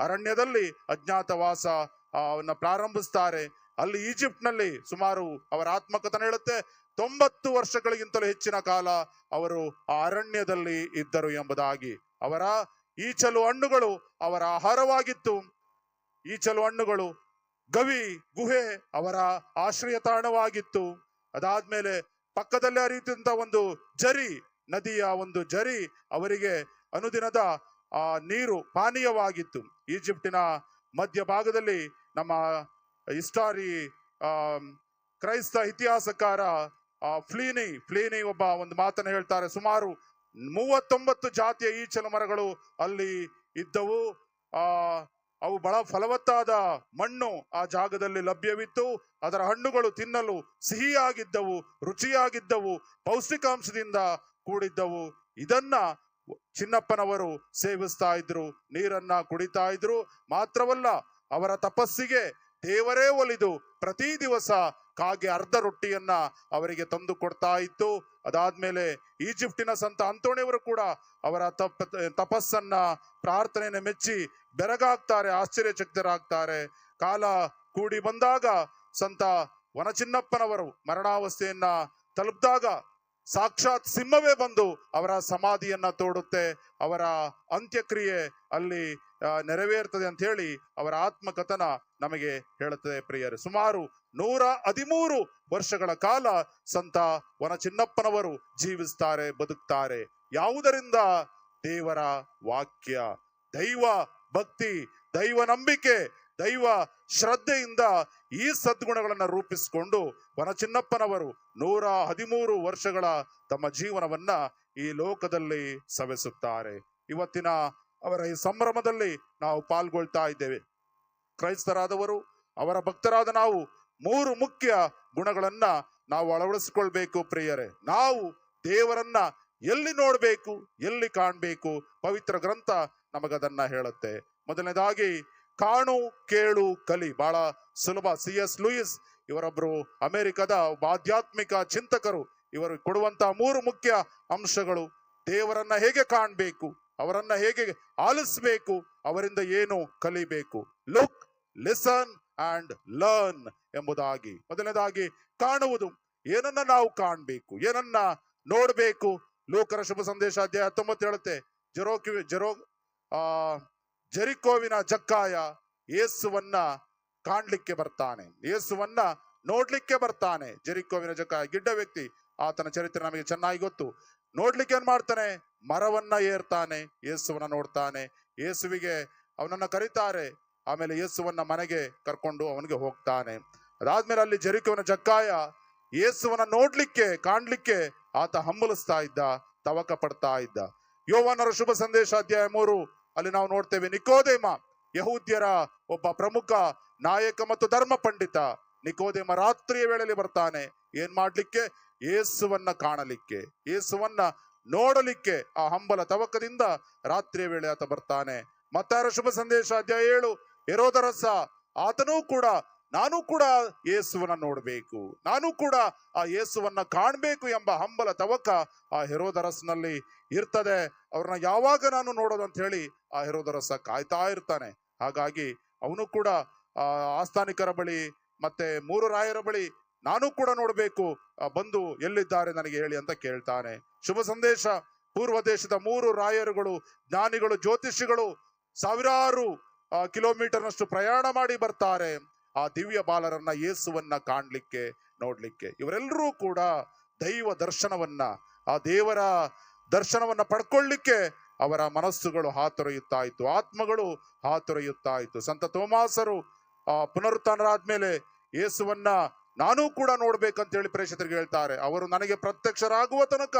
ಅರಣ್ಯದಲ್ಲಿ ಅಜ್ಞಾತ ವಾಸ ಅವನ್ನ ಪ್ರಾರಂಭಿಸ್ತಾರೆ. ಅಲ್ಲಿ ಈಜಿಪ್ಟ್ನಲ್ಲಿ ಸುಮಾರು ಅವರ ಆತ್ಮಕಥನ ಹೇಳುತ್ತೆ. ತೊಂಬತ್ತು ವರ್ಷಗಳಿಗಿಂತಲೂ ಹೆಚ್ಚಿನ ಕಾಲ ಅವರು ಆ ಅರಣ್ಯದಲ್ಲಿ ಇದ್ದರು ಎಂಬುದಾಗಿ. ಅವರ ಈಚಲು ಹಣ್ಣುಗಳು ಅವರ ಆಹಾರವಾಗಿತ್ತು. ಈಚಲು ಹಣ್ಣುಗಳು ಗವಿ, ಗುಹೆ ಅವರ ಆಶ್ರಯ ತಾಣವಾಗಿತ್ತು ಅದಾದ್ಮೇಲೆ ಪಕ್ಕದಲ್ಲೇ ಹರಿಯುತ್ತಿದ್ದಂತ ಒಂದು ಜರಿ, ನದಿಯ ಒಂದು ಜರಿ ಅವರಿಗೆ ಅನುದಿನದ ಆ ನೀರು ಪಾನೀಯವಾಗಿತ್ತು. ಈಜಿಪ್ಟಿನ ಮಧ್ಯಭಾಗದಲ್ಲಿ ನಮ್ಮ ಹಿಸ್ಟಾರಿ, ಆ, ಕ್ರೈಸ್ತ ಇತಿಹಾಸಕಾರ ಫ್ಲೀನಿ ಫ್ಲೀನಿ ಒಬ್ಬ ಒಂದು ಮಾತನ್ನು ಹೇಳ್ತಾರೆ. ಸುಮಾರು ಮೂವತ್ತೊಂಬತ್ತು ಜಾತಿಯ ಈಚಲ ಮರಗಳು ಅಲ್ಲಿ ಇದ್ದವು. ಆ, ಅವು ಬಹಳ ಫಲವತ್ತಾದ ಮಣ್ಣು ಆ ಜಾಗದಲ್ಲಿ ಲಭ್ಯವಿತ್ತು. ಅದರ ಹಣ್ಣುಗಳು ತಿನ್ನಲು ಸಿಹಿಯಾಗಿದ್ದವು, ರುಚಿಯಾಗಿದ್ದವು, ಪೌಷ್ಟಿಕಾಂಶದಿಂದ ಕೂಡಿದ್ದವು. ಇದನ್ನ ಚಿನ್ನಪ್ಪನವರು ಸೇವಿಸ್ತಾ ಇದ್ರು, ನೀರನ್ನ ಕುಡಿತಾ ಇದ್ರು. ಮಾತ್ರವಲ್ಲ, ಅವರ ತಪಸ್ಸಿಗೆ ದೇವರೇ ಒಲಿದು ಪ್ರತಿ ದಿವಸ ಕಾಗೆ ಅರ್ಧ ರೊಟ್ಟಿಯನ್ನ ಅವರಿಗೆ ತಂದು ಕೊಡ್ತಾ ಇತ್ತು. ಅದಾದ್ಮೇಲೆ ಈಜಿಪ್ಟಿನ ಸಂತ ಅಂತೋಣಿಯವರು ಕೂಡ ಅವರ ತಪ, ತಪಸ್ಸನ್ನ, ಪ್ರಾರ್ಥನೆಯನ್ನು ಮೆಚ್ಚಿ ಬೆರಗಾಗ್ತಾರೆ, ಆಶ್ಚರ್ಯಚಕಿತರಾಗ್ತಾರೆ. ಕಾಲ ಕೂಡಿ ಬಂದಾಗ ಸಂತ ವನಚಿನ್ನಪ್ಪನವರು ಮರಣಾವಸ್ಥೆಯನ್ನ ತಲುಪಿದಾಗ ಸಾಕ್ಷಾತ್ ಸಿಂಹವೇ ಬಂದು ಅವರ ಸಮಾಧಿಯನ್ನ ತೋಡುತ್ತೆ. ಅವರ ಅಂತ್ಯಕ್ರಿಯೆ ಅಲ್ಲಿ ನೆರವೇರ್ತದೆ ಅಂತ ಹೇಳಿ ಅವರ ಆತ್ಮಕಥನ ನಮಗೆ ಹೇಳುತ್ತದೆ ಪ್ರಿಯರು, ಸುಮಾರು ನೂರ ಹದಿಮೂರು ವರ್ಷಗಳ ಕಾಲ ಸಂತ ವನಚಿನ್ನಪ್ಪನವರು ಜೀವಿಸ್ತಾರೆ, ಬದುಕ್ತಾರೆ. ಯಾವುದರಿಂದ? ದೇವರ ವಾಕ್ಯ. ದೈವ ಭಕ್ತಿ, ದೈವ ನಂಬಿಕೆ, ದೈವ ಶ್ರದ್ಧೆಯಿಂದ ಈ ಸದ್ಗುಣಗಳನ್ನ ರೂಪಿಸಿಕೊಂಡು ವನಚಿನ್ನಪ್ಪನವರು ನೂರ ಹದಿಮೂರು ವರ್ಷಗಳ ತಮ್ಮ ಜೀವನವನ್ನ ಈ ಲೋಕದಲ್ಲಿ ಸವೆಸುತ್ತಾರೆ. ಇವತ್ತಿನ ಅವರ ಈ ಸಂಭ್ರಮದಲ್ಲಿ ನಾವು ಪಾಲ್ಗೊಳ್ತಾ ಇದ್ದೇವೆ. ಕ್ರೈಸ್ತರಾದವರು, ಅವರ ಭಕ್ತರಾದ ನಾವು ಮೂರು ಮುಖ್ಯ ಗುಣಗಳನ್ನ ನಾವು ಅಳವಡಿಸಿಕೊಳ್ಬೇಕು ಪ್ರಿಯರೇ. ನಾವು ದೇವರನ್ನ ಎಲ್ಲಿ ನೋಡಬೇಕು, ಎಲ್ಲಿ ಕಾಣಬೇಕು, ಪವಿತ್ರ ಗ್ರಂಥ ನಮಗದನ್ನ ಹೇಳುತ್ತೆ. ಮೊದಲನೇದಾಗಿ, ಕಾಣು, ಕೇಳು, ಕಲಿ. ಬಹಳ ಸುಲಭ. ಸಿ. ಎಸ್. ಲೂಯಿಸ್ ಇವರೊಬ್ರು ಅಮೆರಿಕದ ಆಧ್ಯಾತ್ಮಿಕ ಚಿಂತಕರು. ಇವರು ಕೊಡುವಂತಹ ಮೂರು ಮುಖ್ಯ ಅಂಶಗಳು. ದೇವರನ್ನ ಹೇಗೆ ಕಾಣಬೇಕು, ಅವರನ್ನ ಹೇಗೆ ಆಲಿಸ್ಬೇಕು, ಅವರಿಂದ ಏನು ಕಲಿಬೇಕು. ಲುಕ್ ಲಿಸನ್ ಅಂಡ್ ಲರ್ನ್ ಎಂಬುದಾಗಿ. ಮೊದಲನೇದಾಗಿ, ಕಾಣುವುದು. ಏನನ್ನ ನಾವು ಕಾಣಬೇಕು? ಏನನ್ನ ನೋಡ್ಬೇಕು? ಲೋಕರ ಶುಭ ಸಂದೇಶ ಅಧ್ಯಾಯ ಹತ್ತೊಂಬತ್ತು ಹೇಳುತ್ತೆ. ಜೆರೋಕಿ ಜೆರೋ, ಆ, ಜರಿಕೋವಿನ ಜಕ್ಕಾಯ ಏಸುವನ್ನ ಕಾಣ್ಲಿಕ್ಕೆ ಬರ್ತಾನೆ. ಏಸುವನ್ನ ನೋಡ್ಲಿಕ್ಕೆ ಬರ್ತಾನೆ. ಜೆರಿಕೋವಿನ ಜಕ್ಕಾಯ ಗಿಡ್ಡ ವ್ಯಕ್ತಿ. ಆತನ ಚರಿತ್ರೆ ನಮಗೆ ಚೆನ್ನಾಗಿ ಗೊತ್ತು. ನೋಡ್ಲಿಕ್ಕೆ ಏನ್ ಮಾಡ್ತಾನೆ? ಮರವನ್ನ ಏರ್ತಾನೆ. ಏಸುವನ್ನ ನೋಡ್ತಾನೆ. ಯೇಸುವಿಗೆ ಅವನನ್ನ ಕರೀತಾರೆ. ಆಮೇಲೆ ಯೇಸುವನ್ನ ಮನೆಗೆ ಕರ್ಕೊಂಡು ಅವನಿಗೆ ಹೋಗ್ತಾನೆ. ಅದಾದ್ಮೇಲೆ ಅಲ್ಲಿ ಜರಿಕವನ ಜಕ್ಕಾಯ ಯೇಸುವನ್ನ ನೋಡ್ಲಿಕ್ಕೆ, ಕಾಣ್ಲಿಕ್ಕೆ ಆತ ಹಂಬಲಿಸ್ತಾ ಇದ್ದ, ತವಕ ಪಡ್ತಾ ಇದ್ದ. ಯೋವನರ ಶುಭ ಸಂದೇಶ ಅಧ್ಯಾಯ ಮೂರು ಅಲ್ಲಿ ನಾವು ನೋಡ್ತೇವೆ, ನಿಕೋದೇಮ ಯಹೂದ್ಯರ ಒಬ್ಬ ಪ್ರಮುಖ ನಾಯಕ ಮತ್ತು ಧರ್ಮ ಪಂಡಿತ. ನಿಕೋದೇಮ ರಾತ್ರಿಯ ವೇಳೆಯಲ್ಲಿ ಬರ್ತಾನೆ. ಏನ್ ಮಾಡ್ಲಿಕ್ಕೆ? ಯೇಸುವನ್ನ ಕಾಣಲಿಕ್ಕೆ, ಯೇಸುವನ್ನ ನೋಡಲಿಕ್ಕೆ ಆ ಹಂಬಲ ತವಕದಿಂದ ರಾತ್ರಿಯ ವೇಳೆ ಆತ ಬರ್ತಾನೆ. ಮತ್ತಾರ ಶುಭ ಸಂದೇಶ ಅಧ್ಯಾಯ ಏಳು ಎರೋದರಸ ಆತನೂ ಕೂಡ, ನಾನು ಕೂಡ ಯೇಸುವನ್ನ ನೋಡಬೇಕು. ನಾನು ಕೂಡ ಆ ಯೇಸುವನ್ನ ಕಾಣಬೇಕು ಎಂಬ ಹಂಬಲ ತವಕ ಆ ಹೆರೋದರಸ್ನಲ್ಲಿ ಇರ್ತದೆ. ಅವ್ರನ್ನ ಯಾವಾಗ ನಾನು ನೋಡೋದು ಅಂತ ಹೇಳಿ ಆ ಹೆರೋದರಸ ಕಾಯ್ತಾ ಇರ್ತಾನೆ. ಹಾಗಾಗಿ ಅವನು ಕೂಡ ಆ ಆಸ್ಥಾನಿಕರ ಬಳಿ ಮತ್ತೆ ಮೂರು ರಾಯರ ಬಳಿ ನಾನು ಕೂಡ ನೋಡ್ಬೇಕು. ಬಂದು ಎಲ್ಲಿದ್ದಾರೆ ನನಗೆ ಹೇಳಿ ಅಂತ ಕೇಳ್ತಾನೆ. ಶುಭ ಸಂದೇಶ. ಪೂರ್ವ ದೇಶದ ಮೂರು ರಾಯರುಗಳು, ಜ್ಞಾನಿಗಳು, ಜ್ಯೋತಿಷಿಗಳು, ಸಾವಿರಾರು ಕಿಲೋಮೀಟರ್ನಷ್ಟು ಪ್ರಯಾಣ ಮಾಡಿ ಬರ್ತಾರೆ. ಆ ದಿವ್ಯ ಬಾಲರನ್ನ ಯೇಸುವನ್ನ ಕಾಣ್ಲಿಕ್ಕೆ, ನೋಡ್ಲಿಕ್ಕೆ. ಇವರೆಲ್ಲರೂ ಕೂಡ ದೈವ ದರ್ಶನವನ್ನ, ಆ ದೇವರ ದರ್ಶನವನ್ನ ಪಡ್ಕೊಳ್ಳಿಕ್ಕೆ ಅವರ ಮನಸ್ಸುಗಳು ಹಾತೊರೆಯುತ್ತಾ ಇತ್ತು. ಆತ್ಮಗಳು ಹಾತೊರೆಯುತ್ತಾ ಇತ್ತು. ಸಂತ ತೋಮಾಸರು ಆ ಪುನರುತ್ಥಾನರಾದ್ಮೇಲೆ ಯೇಸುವನ್ನ ನಾನೂ ಕೂಡ ನೋಡ್ಬೇಕಂತ ಹೇಳಿ ಪ್ರೇಕ್ಷಕರಿಗೆ ಹೇಳ್ತಾರೆ. ಅವರು ನನಗೆ ಪ್ರತ್ಯಕ್ಷರಾಗುವ ತನಕ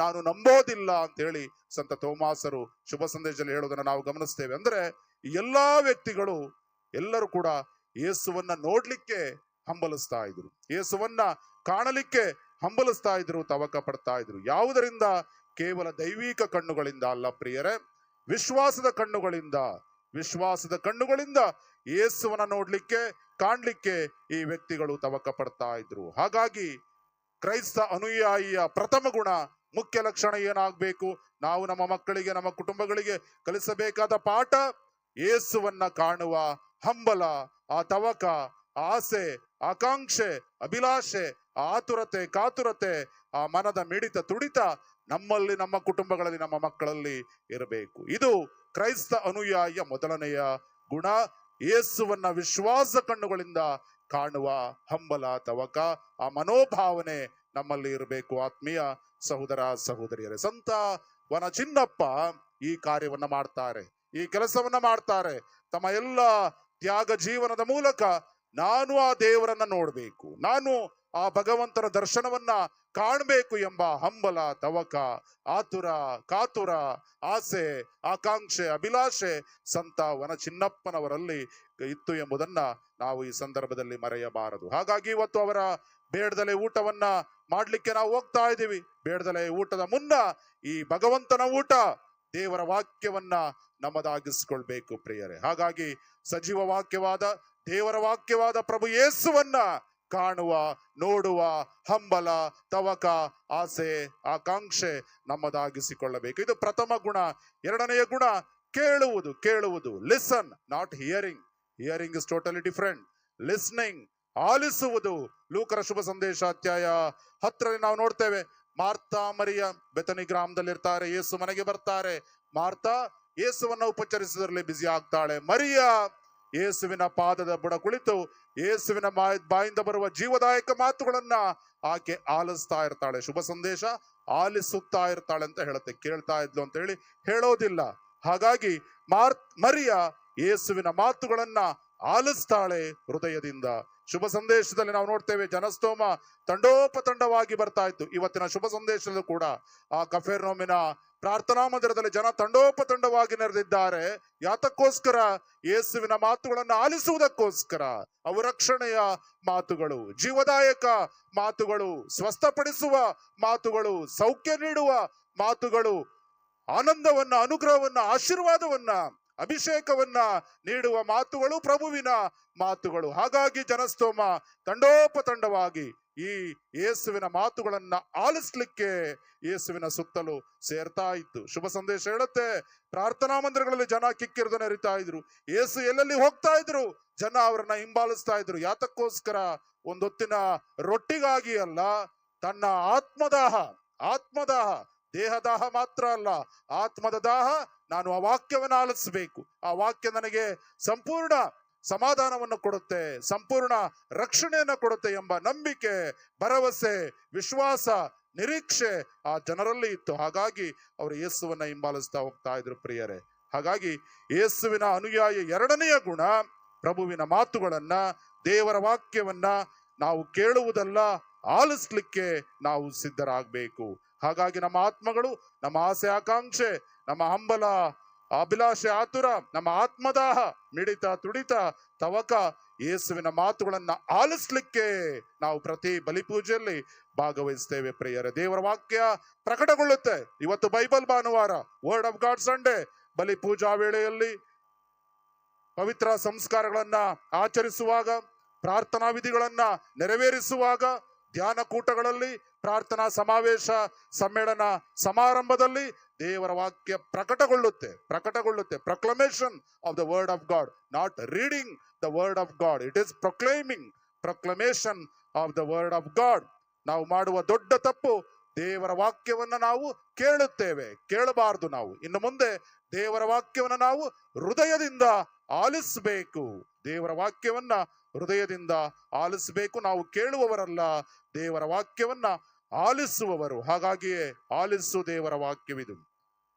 ನಾನು ನಂಬೋದಿಲ್ಲ ಅಂತ ಹೇಳಿ ಸಂತ ತೋಮಾಸರು ಶುಭ ಸಂದೇಶದಲ್ಲಿ ಹೇಳೋದನ್ನ ನಾವು ಗಮನಿಸ್ತೇವೆ. ಅಂದ್ರೆ ಎಲ್ಲಾ ವ್ಯಕ್ತಿಗಳು ಎಲ್ಲರೂ ಕೂಡ ಯೇಸುವನ್ನ ನೋಡ್ಲಿಕ್ಕೆ ಹಂಬಲಿಸ್ತಾ ಇದ್ರು. ಯೇಸುವನ್ನ ಕಾಣಲಿಕ್ಕೆ ಹಂಬಲಿಸ್ತಾ ಇದ್ರು, ತವಕ ಪಡ್ತಾ ಇದ್ರು. ಯಾವುದರಿಂದ? ಕೇವಲ ದೈವಿಕ ಕಣ್ಣುಗಳಿಂದ ಅಲ್ಲ ಪ್ರಿಯರೇ. ವಿಶ್ವಾಸದ ಕಣ್ಣುಗಳಿಂದ ವಿಶ್ವಾಸದ ಕಣ್ಣುಗಳಿಂದ ಯೇಸುವನ್ನ ನೋಡ್ಲಿಕ್ಕೆ, ಕಾಣ್ಲಿಕ್ಕೆ ಈ ವ್ಯಕ್ತಿಗಳು ತವಕ ಪಡ್ತಾ ಇದ್ರು. ಹಾಗಾಗಿ ಕ್ರೈಸ್ತ ಅನುಯಾಯಿಯ ಪ್ರಥಮ ಗುಣ, ಮುಖ್ಯ ಲಕ್ಷಣ ಏನಾಗಬೇಕು? ನಾವು ನಮ್ಮ ಮಕ್ಕಳಿಗೆ, ನಮ್ಮ ಕುಟುಂಬಗಳಿಗೆ ಕಲಿಸಬೇಕಾದ ಪಾಠ ಯೇಸುವನ್ನ ಕಾಣುವ ಹಂಬಲ, ಆ ತವಕ ಆಸೆ, ಆಕಾಂಕ್ಷೆ, ಅಭಿಲಾಷೆ ಆತುರತೆ, ಕಾತುರತೆ, ಆ ಮನದ ಮಿಡಿತ ತುಡಿತ ನಮ್ಮಲ್ಲಿ, ನಮ್ಮ ಕುಟುಂಬಗಳಲ್ಲಿ, ನಮ್ಮ ಮಕ್ಕಳಲ್ಲಿ ಇರಬೇಕು. ಇದು ಕ್ರೈಸ್ತ ಅನುಯಾಯಿಯ ಮೊದಲನೆಯ ಗುಣ. ಯೇಸುವನ್ನ ವಿಶ್ವಾಸ ಕಣ್ಣುಗಳಿಂದ ಕಾಣುವ ಹಂಬಲ, ತವಕ, ಆ ಮನೋಭಾವನೆ ನಮ್ಮಲ್ಲಿ ಇರಬೇಕು. ಆತ್ಮೀಯ ಸಹೋದರ ಸಹೋದರಿಯರೇ, ಸಂತ ವನ ಚಿನ್ನಪ್ಪ ಈ ಕಾರ್ಯವನ್ನ ಮಾಡ್ತಾರೆ. ಈ ಕೆಲಸವನ್ನ ಮಾಡ್ತಾರೆ. ತಮ್ಮ ಎಲ್ಲ ತ್ಯಾಗ ಜೀವನದ ಮೂಲಕ ನಾನು ಆ ದೇವರನ್ನ ನೋಡ್ಬೇಕು. ನಾನು ಆ ಭಗವಂತನ ದರ್ಶನವನ್ನ ಕಾಣಬೇಕು ಎಂಬ ಹಂಬಲ, ತವಕ, ಆತುರ, ಕಾತುರ, ಆಸೆ, ಆಕಾಂಕ್ಷೆ, ಅಭಿಲಾಷೆ ಸಂತ ವನ ಚಿನ್ನಪ್ಪನವರಲ್ಲಿ ಇತ್ತು ಎಂಬುದನ್ನ ನಾವು ಈ ಸಂದರ್ಭದಲ್ಲಿ ಮರೆಯಬಾರದು. ಹಾಗಾಗಿ ಇವತ್ತು ಅವರ ಬೇಡದಲೆ ಊಟವನ್ನ ಮಾಡ್ಲಿಕ್ಕೆ ನಾವು ಹೋಗ್ತಾ ಇದ್ದೀವಿ. ಬೇಡದಲೆ ಊಟದ ಮುನ್ನ ಈ ಭಗವಂತನ ಊಟ ದೇವರ ವಾಕ್ಯವನ್ನ ನಮ್ಮದಾಗಿಸ್ಕೊಳ್ಬೇಕು ಪ್ರಿಯರೇ. ಹಾಗಾಗಿ ಸಜೀವ ವಾಕ್ಯವಾದ, ದೇವರ ವಾಕ್ಯವಾದ ಪ್ರಭು ಯೇಸುವನ್ನ ಕಾಣುವ, ನೋಡುವ, ಹಂಬಲ, ತವಕ, ಆಸೆ, ಆಕಾಂಕ್ಷೆ ನಮ್ಮದಾಗಿಸಿಕೊಳ್ಳಬೇಕು ಇದು ಪ್ರಥಮ ಗುಣ. ಎರಡನೆಯ ಗುಣ, ಕೇಳುವುದು ಕೇಳುವುದು. Listen not hearing hearing is totally different listening ಆಲಿಸುವುದು. ಲೂಕರ ಶುಭ ಸಂದೇಶ ಅಧ್ಯಾಯ ಹತ್ತರಲ್ಲಿ ನಾವು ನೋಡ್ತೇವೆ ಮಾರ್ತಾ, ಮರಿಯ ಬೆತನಿ ಗ್ರಾಮದಲ್ಲಿರ್ತಾರೆ, ಯೇಸು ಮನೆಗೆ ಬರ್ತಾರೆ. ಮಾರ್ತಾ, ಯೇಸುವನ್ನ ಉಪಚರಿಸುವುದರಲ್ಲಿ ಬ್ಯುಸಿ ಆಗ್ತಾಳೆ. ಮರಿಯ, ಯೇಸುವಿನ ಪಾದದ ಬುಡ ಕುಳಿತು, ಯೇಸುವಿನ ಬಾಯಿಂದ ಬರುವ ಜೀವದಾಯಕ ಮಾತುಗಳನ್ನ ಆಕೆ ಆಲಿಸ್ತಾ ಇರ್ತಾಳೆ. ಶುಭ ಸಂದೇಶ, ಆಲಿಸುತ್ತಾ ಇರ್ತಾಳೆ ಅಂತ ಹೇಳುತ್ತೆ. ಕೇಳ್ತಾ ಇದ್ಲು ಅಂತ ಹೇಳಿ ಹೇಳೋದಿಲ್ಲ. ಹಾಗಾಗಿ ಮಾರ್ ಮರಿಯ, ಯೇಸುವಿನ ಮಾತುಗಳನ್ನ ಆಲಿಸ್ತಾಳೆ ಹೃದಯದಿಂದ. ಶುಭ ಸಂದೇಶದಲ್ಲಿ ನಾವು ನೋಡ್ತೇವೆ, ಜನಸ್ತೋಮ ತಂಡೋಪತಂಡವಾಗಿ ಬರ್ತಾ ಇತ್ತು. ಇವತ್ತಿನ ಶುಭ ಸಂದೇಶದಲ್ಲೂ ಕೂಡ ಆ ಕಫೇರ್ನೋಮಿನ ಪ್ರಾರ್ಥನಾ ಮಂದಿರದಲ್ಲಿ ಜನ ತಂಡೋಪತಂಡವಾಗಿ ನೆರೆದಿದ್ದಾರೆ. ಯಾತಕ್ಕೋಸ್ಕರ? ಯೇಸುವಿನ ಮಾತುಗಳನ್ನು ಆಲಿಸುವುದಕ್ಕೋಸ್ಕರ. ಅವರಕ್ಷಣೆಯ ಮಾತುಗಳು, ಜೀವದಾಯಕ ಮಾತುಗಳು, ಸ್ವಸ್ಥಪಡಿಸುವ ಮಾತುಗಳು, ಸೌಖ್ಯ ನೀಡುವ ಮಾತುಗಳು, ಆನಂದವನ್ನ, ಅನುಗ್ರಹವನ್ನ, ಆಶೀರ್ವಾದವನ್ನ ಅಭಿಷೇಕವನ್ನ ನೀಡುವ ಮಾತುಗಳು ಪ್ರಭುವಿನ ಮಾತುಗಳು. ಹಾಗಾಗಿ ಜನಸ್ತೋಮ ತಂಡೋಪತಂಡವಾಗಿ ಈ ಯೇಸುವಿನ ಮಾತುಗಳನ್ನ ಆಲಿಸ್ಲಿಕ್ಕೆ ಯೇಸುವಿನ ಸುತ್ತಲೂ ಸೇರ್ತಾ ಇತ್ತು. ಶುಭ ಸಂದೇಶ ಹೇಳುತ್ತೆ, ಪ್ರಾರ್ಥನಾ ಮಂದಿರಗಳಲ್ಲಿ ಜನ ಕಿಕ್ಕಿರದ ನೆರಿತಾ ಇದ್ರು. ಯೇಸು ಎಲ್ಲೆಲ್ಲಿ ಹೋಗ್ತಾ ಇದ್ರು? ಜನ ಅವರನ್ನ ಹಿಂಬಾಲಿಸ್ತಾ ಇದ್ರು. ಯಾತಕ್ಕೋಸ್ಕರ ಒಂದೊತ್ತಿನ ರೊಟ್ಟಿಗಾಗಿ ಅಲ್ಲ, ತನ್ನ ಆತ್ಮದಾಹ ಆತ್ಮದಾಹ ದೇಹದಾಹ ಮಾತ್ರ ಅಲ್ಲ, ಆತ್ಮದ ದಾಹ ನಾನು ಆ ವಾಕ್ಯವನ್ನು ಆಲಿಸಬೇಕು. ಆ ವಾಕ್ಯ ನನಗೆ ಸಂಪೂರ್ಣ ಸಮಾಧಾನವನ್ನು ಕೊಡುತ್ತೆ, ಸಂಪೂರ್ಣ ರಕ್ಷಣೆಯನ್ನು ಕೊಡುತ್ತೆ ಎಂಬ ನಂಬಿಕೆ, ಭರವಸೆ, ವಿಶ್ವಾಸ, ನಿರೀಕ್ಷೆ ಆ ಜನರಲ್ಲಿ ಇತ್ತು. ಹಾಗಾಗಿ ಅವರು ಯೇಸುವನ್ನ ಹಿಂಬಾಲಿಸ್ತಾ ಹೋಗ್ತಾ ಇದ್ರು ಪ್ರಿಯರೇ. ಹಾಗಾಗಿ ಯೇಸುವಿನ ಅನುಯಾಯ ಎರಡನೆಯ ಗುಣ ಪ್ರಭುವಿನ ಮಾತುಗಳನ್ನ, ದೇವರ ವಾಕ್ಯವನ್ನ ನಾವು ಕೇಳುವುದಲ್ಲ, ಆಲಿಸ್ಲಿಕ್ಕೆ ನಾವು ಸಿದ್ಧರಾಗಬೇಕು. ಹಾಗಾಗಿ ನಮ್ಮ ಆತ್ಮಗಳು, ನಮ್ಮ ಆಸೆ ಆಕಾಂಕ್ಷೆ, ನಮ್ಮ ಹಂಬಲ, ಅಭಿಲಾಷೆ ಆತುರ, ನಮ್ಮ ಆತ್ಮದಾಹ, ಮಿಡಿತ, ತುಡಿತ, ತವಕ, ಯೇಸುವಿನ ಮಾತುಗಳನ್ನ ಆಲಿಸ್ಲಿಕ್ಕೆ ನಾವು ಪ್ರತಿ ಬಲಿಪೂಜೆಯಲ್ಲಿ ಭಾಗವಹಿಸ್ತೇವೆ ಪ್ರಿಯರ. ದೇವರ ವಾಕ್ಯ ಪ್ರಕಟಗೊಳ್ಳುತ್ತೆ. ಇವತ್ತು ಬೈಬಲ್ ಭಾನುವಾರ ವರ್ಡ್ ಆಫ್ ಗಾಡ್ ಸಂಡೇ ಬಲಿ ಪೂಜಾ ವೇಳೆಯಲ್ಲಿ ಪವಿತ್ರ ಸಂಸ್ಕಾರಗಳನ್ನ ಆಚರಿಸುವಾಗ, ಪ್ರಾರ್ಥನಾ ವಿಧಿಗಳನ್ನ ನೆರವೇರಿಸುವಾಗ, ಧ್ಯಾನ ಕೂಟಗಳಲ್ಲಿ ಪ್ರಾರ್ಥನಾ ಸಮಾವೇಶ ಸಮ್ಮೇಳನ ಸಮಾರಂಭದಲ್ಲಿ ದೇವರ ವಾಕ್ಯ ಪ್ರಕಟಗೊಳ್ಳುತ್ತೆ ಪ್ರಕಟಗೊಳ್ಳುತ್ತೆ. Proclamation of the word of God not reading the word of God it is proclaiming proclamation of the word of God ನಾವು ಮಾಡುವ ದೊಡ್ಡ ತಪ್ಪು ದೇವರ ವಾಕ್ಯವನ್ನು ನಾವು ಕೇಳುತ್ತೇವೆ, ಕೇಳಬಾರದು ನಾವು. ಇನ್ನು ಮುಂದೆ ದೇವರ ವಾಕ್ಯವನ್ನು ನಾವು ಹೃದಯದಿಂದ ಆಲಿಸಬೇಕು. ದೇವರ ವಾಕ್ಯವನ್ನ ಹೃದಯದಿಂದ ಆಲಿಸಬೇಕು. ನಾವು ಕೇಳುವವರಲ್ಲ, ದೇವರ ವಾಕ್ಯವನ್ನ ಆಲಿಸುವವರು. ಹಾಗಾಗಿಯೇ ಆಲಿಸು ದೇವರ ವಾಕ್ಯವಿದು.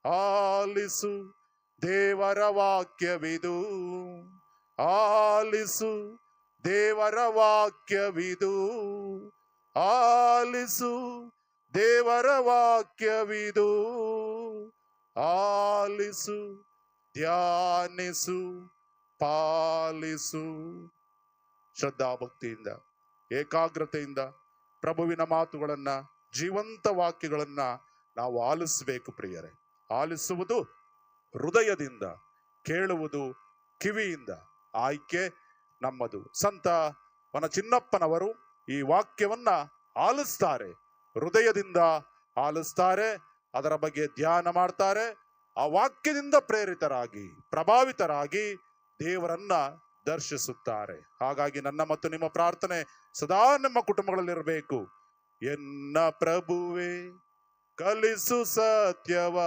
ಆಲಿಸು ದೇವರ ವಾಕ್ಯವಿದು. ಆಲಿಸು ದೇವರ ವಾಕ್ಯವಿದು. ಆಲಿಸು ದೇವರ ವಾಕ್ಯವಿದು. ಆಲಿಸು, ಧ್ಯಾನಿಸು, ಪಾಲಿಸು. ಶ್ರದ್ಧಾಭಕ್ತಿಯಿಂದ, ಏಕಾಗ್ರತೆಯಿಂದ ಪ್ರಭುವಿನ ಮಾತುಗಳನ್ನ, ಜೀವಂತ ವಾಕ್ಯಗಳನ್ನ ನಾವು ಆಲಿಸಬೇಕು ಪ್ರಿಯರೇ. ಆಲಿಸುವುದು ಹೃದಯದಿಂದ, ಕೇಳುವುದು ಕಿವಿಯಿಂದ. ಆಯ್ಕೆ ನಮ್ಮದು. ಸಂತ ವನ ಚಿನ್ನಪ್ಪನವರು ಈ ವಾಕ್ಯವನ್ನ ಆಲಿಸ್ತಾರೆ. ಹೃದಯದಿಂದ ಆಲಿಸ್ತಾರೆ, ಅದರ ಬಗ್ಗೆ ಧ್ಯಾನ ಮಾಡ್ತಾರೆ, ಆ ವಾಕ್ಯದಿಂದ ಪ್ರೇರಿತರಾಗಿ, ಪ್ರಭಾವಿತರಾಗಿ ದೇವರನ್ನ ದರ್ಶಿಸುತ್ತಾರೆ. ಹಾಗಾಗಿ ನನ್ನ ಮತ್ತು ನಿಮ್ಮ ಪ್ರಾರ್ಥನೆ ಸದಾ ನಮ್ಮ ಕುಟುಂಬಗಳಲ್ಲಿರಬೇಕು. ಎನ್ನ ಪ್ರಭುವೆ, ಕಲಿಸು ಸತ್ಯವ,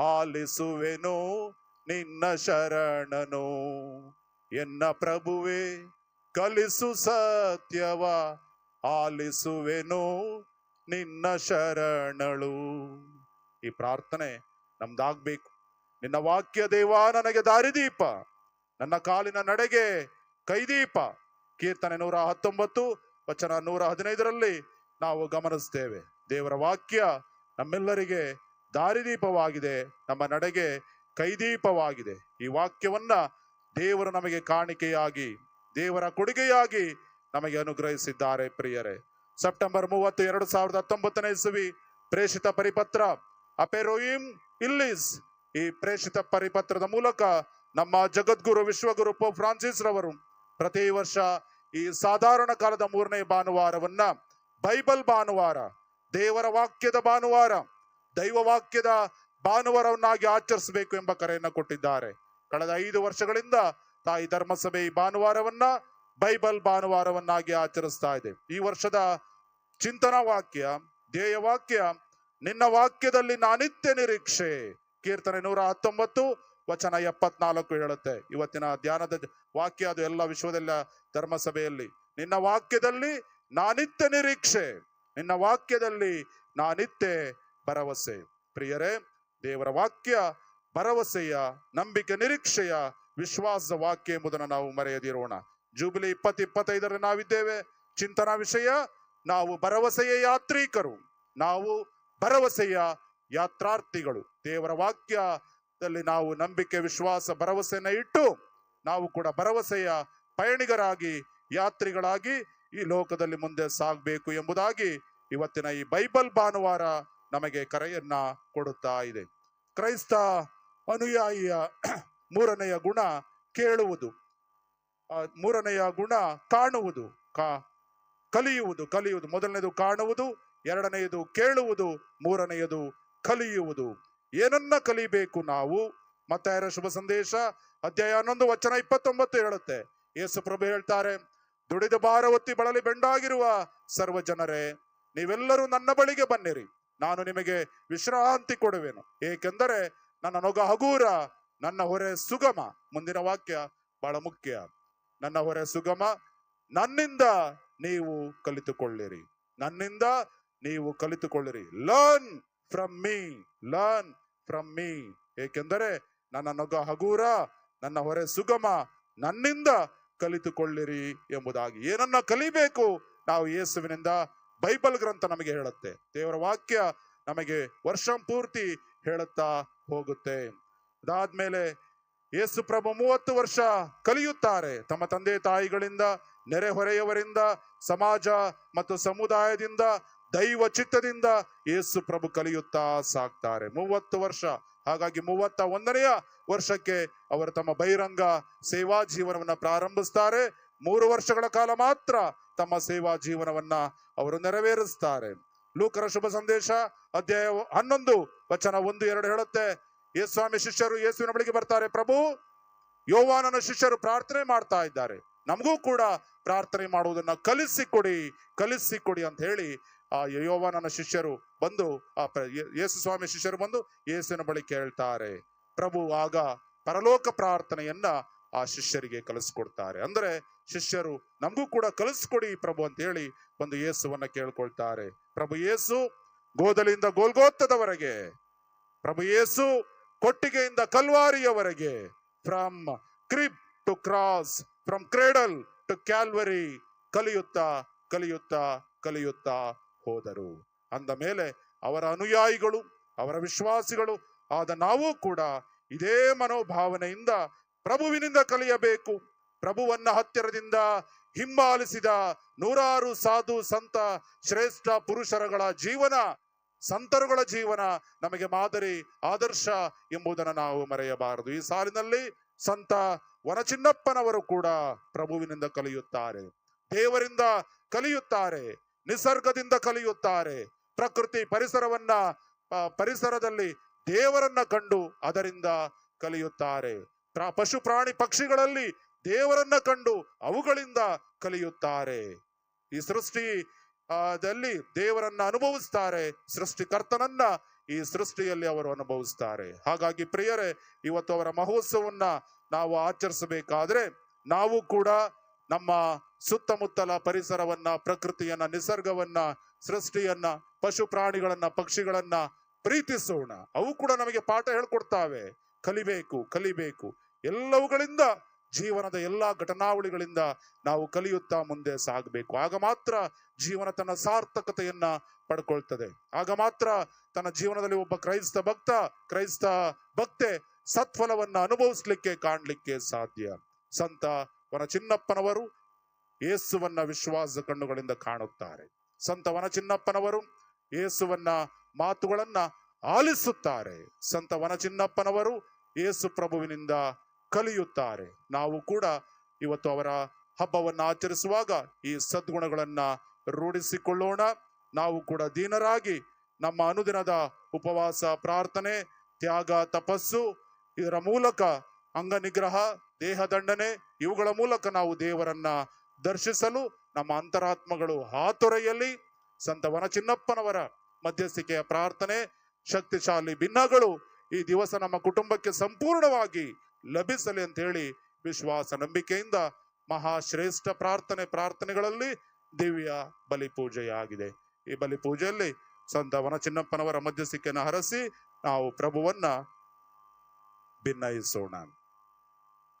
ಆಲಿಸುವೆನು ನಿನ್ನ ಶರಣನು. ಎನ್ನ ಪ್ರಭುವೆ, ಕಲಿಸು ಸತ್ಯವ, ಆಲಿಸುವೆನು ನಿನ್ನ ಶರಣಳು. ಈ ಪ್ರಾರ್ಥನೆ ನಮ್ದಾಗ್ಬೇಕು. ನಿನ್ನ ವಾಕ್ಯ ದೇವ ನನಗೆ ದಾರಿದೀಪ. ನನ್ನ ಕಾಲಿನ ನಡೆಗೆ ಕೈದೀಪ. ಕೀರ್ತನೆ ನೂರ ಹತ್ತೊಂಬತ್ತು, ವಚನ ನೂರ ಹದಿನೈದರಲ್ಲಿ ನಾವು ಗಮನಿಸ್ತೇವೆ ದೇವರ ವಾಕ್ಯ ನಮ್ಮೆಲ್ಲರಿಗೆ ದಾರಿದೀಪವಾಗಿದೆ, ನಮ್ಮ ನಡೆಗೆ ಕೈದೀಪವಾಗಿದೆ. ಈ ವಾಕ್ಯವನ್ನ ದೇವರು ನಮಗೆ ಕಾಣಿಕೆಯಾಗಿ, ದೇವರ ಕೊಡುಗೆಯಾಗಿ ನಮಗೆ ಅನುಗ್ರಹಿಸಿದ್ದಾರೆ ಪ್ರಿಯರೇ. ಸೆಪ್ಟೆಂಬರ್ ಮೂವತ್ತು, ಎರಡು ಸಾವಿರದ ಹತ್ತೊಂಬತ್ತನೇ ಇಸುವಿ, ಪ್ರೇಷಿತ ಪರಿಪತ್ರ. ಅಪೆರೋಯಿಮ್ ಇಲ್ಲಿಸ್ ಈ ಪ್ರೇಷಿತ ಪರಿಪತ್ರದ ಮೂಲಕ ನಮ್ಮ ಜಗದ್ಗುರು ವಿಶ್ವಗುರು ಪೋಪ್ ಫ್ರಾನ್ಸಿಸ್ ರವರು ಪ್ರತಿ ವರ್ಷ ಈ ಸಾಧಾರಣ ಕಾಲದ ಮೂರನೇ ಭಾನುವಾರವನ್ನ ಬೈಬಲ್ ಭಾನುವಾರ, ದೇವರ ವಾಕ್ಯದ ಭಾನುವಾರ, ದೈವ ವಾಕ್ಯದ ಭಾನುವಾರವನ್ನಾಗಿ ಆಚರಿಸಬೇಕು ಎಂಬ ಕರೆಯನ್ನು ಕೊಟ್ಟಿದ್ದಾರೆ. ಕಳೆದ ಐದು ವರ್ಷಗಳಿಂದ ತಾಯಿ ಧರ್ಮಸಭೆ ಈ ಭಾನುವಾರವನ್ನ ಬೈಬಲ್ ಭಾನುವಾರವನ್ನಾಗಿ ಆಚರಿಸ್ತಾ ಇದೆ. ಈ ವರ್ಷದ ಚಿಂತನಾ ವಾಕ್ಯ, ಧ್ಯೇಯ ವಾಕ್ಯ, ನಿನ್ನ ವಾಕ್ಯದಲ್ಲಿ ನಾನಿತ್ಯ ನಿರೀಕ್ಷೆ. ಕೀರ್ತನೆ ನೂರ ಹತ್ತೊಂಬತ್ತು ವಚನ ಎಪ್ಪತ್ನಾಲ್ಕು ಹೇಳುತ್ತೆ. ಇವತ್ತಿನ ಧ್ಯಾನದ ವಾಕ್ಯ ಅದು ಎಲ್ಲ ವಿಶ್ವದೆಲ್ಲ ಧರ್ಮಸಭೆಯಲ್ಲಿ. ನಿನ್ನ ವಾಕ್ಯದಲ್ಲಿ ನಾನಿತ್ಯ ನಿರೀಕ್ಷೆ. ನಿನ್ನ ವಾಕ್ಯದಲ್ಲಿ ನಾನಿತ್ಯ ಭರವಸೆ. ಪ್ರಿಯರೇ, ದೇವರ ವಾಕ್ಯ ಭರವಸೆಯ, ನಂಬಿಕೆ ನಿರೀಕ್ಷೆಯ, ವಿಶ್ವಾಸ ವಾಕ್ಯ ಎಂಬುದನ್ನು ನಾವು ಮರೆಯದಿರೋಣ. ಜೂಬಿಲಿ ಇಪ್ಪತ್ ಇಪ್ಪತ್ತೈದರ ನಾವಿದ್ದೇವೆ. ಚಿಂತನಾ ವಿಷಯ, ನಾವು ಭರವಸೆಯ ಯಾತ್ರಿಕರು. ನಾವು ಭರವಸೆಯ ಯಾತ್ರಾರ್ಥಿಗಳು. ದೇವರ ವಾಕ್ಯದಲ್ಲಿ ನಾವು ನಂಬಿಕೆ, ವಿಶ್ವಾಸ ಭರವಸೆಯನ್ನ ಇಟ್ಟು ನಾವು ಕೂಡ ಭರವಸೆಯ ಪಯಣಿಗರಾಗಿ, ಯಾತ್ರಿಗಳಾಗಿ ಈ ಲೋಕದಲ್ಲಿ ಮುಂದೆ ಸಾಗಬೇಕು ಎಂಬುದಾಗಿ ಇವತ್ತಿನ ಈ ಬೈಬಲ್ ಭಾನುವಾರ ನಮಗೆ ಕರೆಯನ್ನ ಕೊಡುತ್ತಾ ಇದೆ. ಕ್ರೈಸ್ತ ಅನುಯಾಯಿಯ ಮೂರನೆಯ ಗುಣ ಕೇಳುವುದು. ಮೂರನೆಯ ಗುಣ ಕಾಣುವುದು. ಕಾ ಕಲಿಯುವುದು ಕಲಿಯುವುದು. ಮೊದಲನೆಯದು ಕಾಣುವುದು, ಎರಡನೆಯದು ಕೇಳುವುದು, ಮೂರನೆಯದು ಕಲಿಯುವುದು. ಏನನ್ನ ಕಲಿಬೇಕು ನಾವು? ಮತ್ತಾಯರ ಶುಭ ಸಂದೇಶ, ಅಧ್ಯಾಯ ಹನ್ನೊಂದು, ವಚನ ಇಪ್ಪತ್ತೊಂಬತ್ತು ಹೇಳುತ್ತೆ. ಯೇಸು ಪ್ರಭು ಹೇಳ್ತಾರೆ, ದುಡಿದ ಭಾರ ಒತ್ತಿ ಬಳಲಿ ಬೆಂಡಾಗಿರುವ ಸರ್ವ ಜನರೇ, ನೀವೆಲ್ಲರೂ ನನ್ನ ಬಳಿಗೆ ಬನ್ನಿರಿ. ನಾನು ನಿಮಗೆ ವಿಶ್ರಾಂತಿ ಕೊಡುವೆನು. ಏಕೆಂದರೆ ನನ್ನ ನೊಗ ಹಗೂರ, ನನ್ನ ಹೊರೆ ಸುಗಮ. ಮುಂದಿನ ವಾಕ್ಯ ಬಹಳ ಮುಖ್ಯ. ನನ್ನ ಹೊರೆ ಸುಗಮ, ನನ್ನಿಂದ ನೀವು ಕಲಿತುಕೊಳ್ಳಿರಿ. ನನ್ನಿಂದ ನೀವು ಕಲಿತುಕೊಳ್ಳಿರಿ. Learn from me learn from me ಏಕೆಂದರೆ ನನ್ನ ನೊಗ ಹಗೂರ, ನನ್ನ ಹೊರೆ ಸುಗಮ, ನನ್ನಿಂದ ಕಲಿತುಕೊಳ್ಳಿರಿ ಎಂಬುದಾಗಿ. ಏನನ್ನ ಕಲಿಬೇಕು ನಾವು ಯೇಸುವಿನಿಂದ ಬೈಬಲ್ ಗ್ರಂಥ ನಮಗೆ ಹೇಳುತ್ತೆ. ದೇವರ ವಾಕ್ಯ ನಮಗೆ ವರ್ಷ ಪೂರ್ತಿ ಹೇಳುತ್ತಾ ಹೋಗುತ್ತೆ. ಅದಾದ್ಮೇಲೆ ಯೇಸು ಪ್ರಭು ಮೂವತ್ತು ವರ್ಷ ಕಲಿಯುತ್ತಾರೆ. ತಮ್ಮ ತಂದೆ ತಾಯಿಗಳಿಂದ, ನೆರೆಹೊರೆಯವರಿಂದ, ಸಮಾಜ ಮತ್ತು ಸಮುದಾಯದಿಂದ ದೈವ ಚಿತ್ತದಿಂದ ಯೇಸು ಪ್ರಭು ಕಲಿಯುತ್ತಾ ಸಾಕ್ತಾರೆ. ಮೂವತ್ತು ವರ್ಷ, ಹಾಗಾಗಿ ಮೂವತ್ತ ಒಂದನೆಯ ವರ್ಷಕ್ಕೆ ಅವರು ತಮ್ಮ ಬಹಿರಂಗ ಸೇವಾ ಜೀವನವನ್ನ ಪ್ರಾರಂಭಿಸ್ತಾರೆ. ಮೂರು ವರ್ಷಗಳ ಕಾಲ ಮಾತ್ರ ತಮ್ಮ ಸೇವಾ ಜೀವನವನ್ನ ಅವರು ನೆರವೇರಿಸ್ತಾರೆ. ಲೂಕರ ಶುಭ ಸಂದೇಶ, ಅಧ್ಯಾಯ ಹನ್ನೊಂದು, ವಚನ ಒಂದು, ಎರಡು ಹೇಳುತ್ತೆ. ಯೇಸ್ವಾಮಿ ಶಿಷ್ಯರು ಯೇಸುವಿನ ಬಳಿಗೆ ಬರ್ತಾರೆ. ಪ್ರಭು, ಯೋವಾನನ ಶಿಷ್ಯರು ಪ್ರಾರ್ಥನೆ ಮಾಡ್ತಾ ಇದ್ದಾರೆ. ನಮಗೂ ಕೂಡ ಪ್ರಾರ್ಥನೆ ಮಾಡುವುದನ್ನ ಕಲಿಸಿ ಕೊಡಿ ಕಲಿಸಿ ಕೊಡಿ ಅಂತ ಹೇಳಿ ಆ ಯೋವಾನನ ಶಿಷ್ಯರು ಬಂದು, ಆ ಯೇಸು ಸ್ವಾಮಿ ಶಿಷ್ಯರು ಬಂದು ಯೇಸುವಿನ ಬಳಿ ಕೇಳ್ತಾರೆ. ಪ್ರಭು ಆಗ ಪರಲೋಕ ಪ್ರಾರ್ಥನೆಯನ್ನ ಆ ಶಿಷ್ಯರಿಗೆ ಕಲಿಸ್ಕೊಡ್ತಾರೆ. ಅಂದ್ರೆ ಶಿಷ್ಯರು ನಮಗೂ ಕೂಡ ಕಲಿಸ್ಕೊಡಿ ಪ್ರಭು ಅಂತ ಹೇಳಿ ಬಂದು ಯೇಸುವನ್ನ ಕೇಳ್ಕೊಳ್ತಾರೆ. ಪ್ರಭು ಯೇಸು ಗೋದಲಿಂದ ಗೋಲ್ಗೋತ್ತದವರೆಗೆ ಪ್ರಭು ಯೇಸು ಕೊಟ್ಟಿಗೆಯಿಂದ ಕಲ್ವಾರಿಯವರೆಗೆ from crib to cross from cradle to Calvary ಕಲಿಯುತ್ತಾ ಕಲಿಯುತ್ತಾ ಕಲಿಯುತ್ತಾ ಹೋದರು. ಅಂದ ಮೇಲೆ ಅವರ ಅನುಯಾಯಿಗಳು, ಅವರ ವಿಶ್ವಾಸಿಗಳು, ಆದ ನಾವು ಕೂಡ ಇದೇ ಮನೋಭಾವನೆಯಿಂದ ಪ್ರಭುವಿನಿಂದ ಕಲಿಯಬೇಕು. ಪ್ರಭುವನ್ನ ಹತ್ತಿರದಿಂದ ಹಿಂಬಾಲಿಸಿದ ನೂರಾರು ಸಾಧು ಸಂತ, ಶ್ರೇಷ್ಠ ಪುರುಷರಗಳ ಜೀವನ, ಸಂತರುಗಳ ಜೀವನ ನಮಗೆ ಮಾದರಿ, ಆದರ್ಶ ಎಂಬುದನ್ನು ನಾವು ಮರೆಯಬಾರದು. ಈ ಸಾಲಿನಲ್ಲಿ ಸಂತ ವನಚಿನ್ನಪ್ಪನವರು ಕೂಡ ಪ್ರಭುವಿನಿಂದ ಕಲಿಯುತ್ತಾರೆ. ದೇವರಿಂದ ಕಲಿಯುತ್ತಾರೆ. ನಿಸರ್ಗದಿಂದ ಕಲಿಯುತ್ತಾರೆ. ಪ್ರಕೃತಿ ಪರಿಸರವನ್ನ ಪರಿಸರದಲ್ಲಿ ದೇವರನ್ನ ಕಂಡು ಅದರಿಂದ ಕಲಿಯುತ್ತಾರೆ. ಪಶು, ಪ್ರಾಣಿ, ಪಕ್ಷಿಗಳಲ್ಲಿ ದೇವರನ್ನ ಕಂಡು ಅವುಗಳಿಂದ ಕಲಿಯುತ್ತಾರೆ. ಈ ಸೃಷ್ಟಿ ದಲ್ಲಿ ದೇವರನ್ನ ಅನುಭವಿಸ್ತಾರೆ. ಸೃಷ್ಟಿಕರ್ತನನ್ನ ಈ ಸೃಷ್ಟಿಯಲ್ಲಿ ಅವರು ಅನುಭವಿಸ್ತಾರೆ. ಹಾಗಾಗಿ ಪ್ರಿಯರೇ, ಇವತ್ತು ಅವರ ಮಹೋತ್ಸವನ್ನ ನಾವು ಆಚರಿಸಬೇಕಾದ್ರೆ, ನಾವು ಕೂಡ ನಮ್ಮ ಸುತ್ತಮುತ್ತಲ ಪರಿಸರವನ್ನ, ಪ್ರಕೃತಿಯನ್ನ, ನಿಸರ್ಗವನ್ನ, ಸೃಷ್ಟಿಯನ್ನ, ಪಶು ಪ್ರಾಣಿಗಳನ್ನ, ಪಕ್ಷಿಗಳನ್ನ ಪ್ರೀತಿಸೋಣ. ಅವು ಕೂಡ ನಮಗೆ ಪಾಠ ಹೇಳ್ಕೊಡ್ತಾವೆ. ಕಲಿಬೇಕು ಕಲಿಬೇಕು. ಎಲ್ಲವುಗಳಿಂದ, ಜೀವನದ ಎಲ್ಲಾ ಘಟನಾವಳಿಗಳಿಂದ ನಾವು ಕಲಿಯುತ್ತಾ ಮುಂದೆ ಸಾಗಬೇಕು. ಆಗ ಮಾತ್ರ ಜೀವನ ತನ್ನ ಸಾರ್ಥಕತೆಯನ್ನ ಪಡ್ಕೊಳ್ತದೆ. ಆಗ ಮಾತ್ರ ತನ್ನ ಜೀವನದಲ್ಲಿ ಒಬ್ಬ ಕ್ರೈಸ್ತ ಭಕ್ತ, ಕ್ರೈಸ್ತ ಭಕ್ತೆ ಸತ್ಫಲವನ್ನ ಅನುಭವಿಸ್ಲಿಕ್ಕೆ ಕಾಣ್ಲಿಕ್ಕೆ ಸಾಧ್ಯ. ಸಂತ ವನ ಚಿನ್ನಪ್ಪನವರು ಯೇಸುವನ್ನ ವಿಶ್ವಾಸ ಕಣ್ಣುಗಳಿಂದ ಕಾಣುತ್ತಾರೆ. ಸಂತ ವನಚಿನ್ನಪ್ಪನವರು ಯೇಸುವನ್ನ ಮಾತುಗಳನ್ನ ಆಲಿಸುತ್ತಾರೆ. ಸಂತ ವನಚಿನ್ನಪ್ಪನವರು ಯೇಸು ಪ್ರಭುವಿನಿಂದ ಕಲಿಯುತ್ತಾರೆ. ನಾವು ಕೂಡ ಇವತ್ತು ಅವರ ಹಬ್ಬವನ್ನ ಆಚರಿಸುವಾಗ ಈ ಸದ್ಗುಣಗಳನ್ನ ರೂಢಿಸಿಕೊಳ್ಳೋಣ. ನಾವು ಕೂಡ ದೀನರಾಗಿ ನಮ್ಮ ಅನುದಿನದ ಉಪವಾಸ, ಪ್ರಾರ್ಥನೆ, ತ್ಯಾಗ, ತಪಸ್ಸು, ಇದರ ಮೂಲಕ ಅಂಗನಿಗ್ರಹ ದೇಹದಂಡನೆ ದೇಹ ದಂಡನೆ, ಇವುಗಳ ಮೂಲಕ ನಾವು ದೇವರನ್ನ ದರ್ಶಿಸಲು ನಮ್ಮ ಅಂತರಾತ್ಮಗಳು ಹಾತೊರೆಯಲಿ ಸಂತ ವನ ಚಿನ್ನಪ್ಪನವರ ಮಧ್ಯಸ್ಥಿಕೆಯ ಪ್ರಾರ್ಥನೆ, ಶಕ್ತಿಶಾಲಿ ಭಿನ್ನಗಳು ಈ ದಿವಸ ನಮ್ಮ ಕುಟುಂಬಕ್ಕೆ ಸಂಪೂರ್ಣವಾಗಿ ಲಭಿಸಲಿ ಅಂತ ಹೇಳಿ ವಿಶ್ವಾಸ ನಂಬಿಕೆಯಿಂದ ಮಹಾಶ್ರೇಷ್ಠ ಪ್ರಾರ್ಥನೆ ಪ್ರಾರ್ಥನೆಗಳಲ್ಲಿ ದಿವ್ಯ ಬಲಿಪೂಜೆಯಾಗಿದೆ ಈ ಬಲಿಪೂಜೆಯಲ್ಲಿ ಸಂತ ವನ ಚಿನ್ನಪ್ಪನವರ ಮಧ್ಯಸ್ಥಿಕೆಯನ್ನು ಹರಸಿ ನಾವು ಪ್ರಭುವನ್ನ ಭಿನ್ನಯಿಸೋಣ